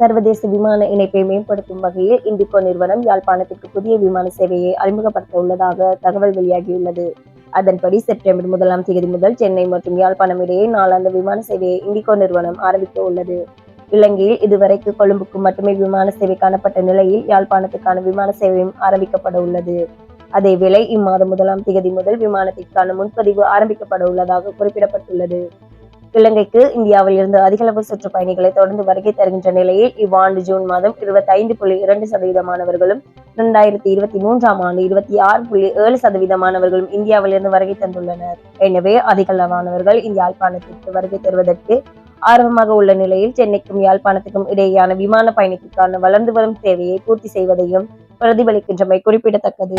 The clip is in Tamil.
சர்வதேச விமான இணைப்பை மேம்படுத்தும் வகையில் இண்டிகோ நிறுவனம் யாழ்ப்பாணத்திற்கு புதிய விமான சேவையை அறிமுகப்படுத்த உள்ளதாக தகவல் வெளியாகியுள்ளது. அதன்படி செப்டம்பர் முதலாம் தேதி முதல் சென்னை மற்றும் யாழ்ப்பாணம் இடையே நாளாந்த விமான சேவையை இண்டிகோ நிறுவனம் ஆரம்பிக்க உள்ளது. இலங்கையில் இதுவரைக்கு கொழும்புக்கு மட்டுமே விமான சேவை காணப்பட்ட நிலையில் யாழ்ப்பாணத்துக்கான விமான சேவையும் ஆரம்பிக்கப்பட உள்ளது. அதேவேளை இம்மாதம் முதலாம் தேதி முதல் விமானத்திற்கான முன்பதிவு ஆரம்பிக்கப்பட உள்ளதாக குறிப்பிடப்பட்டுள்ளது. இலங்கைக்கு இந்தியாவில் இருந்து அதிகளவு சுற்றுப்பயணிகளை தொடர்ந்து வருகை தருகின்ற நிலையில் இவ்வாண்டு ஜூன் மாதம் இருபத்தி ஐந்து புள்ளி இரண்டு சதவீதமானவர்களும் இரண்டாயிரத்தி இருபத்தி மூன்றாம் ஆண்டு இருபத்தி ஆறு புள்ளி ஏழு சதவீதமானவர்களும் இந்தியாவிலிருந்து வருகை தந்துள்ளனர். எனவே அதிகளவானவர்கள் இந்த யாழ்ப்பாணத்திற்கு வருகை தருவதற்கு ஆர்வமாக உள்ள நிலையில் சென்னைக்கும் யாழ்ப்பாணத்துக்கும் இடையேயான விமான பயணத்திற்கான வளர்ந்து வரும் தேவையை பூர்த்தி செய்வதையும் பிரதிபலிக்கின்றமை குறிப்பிடத்தக்கது.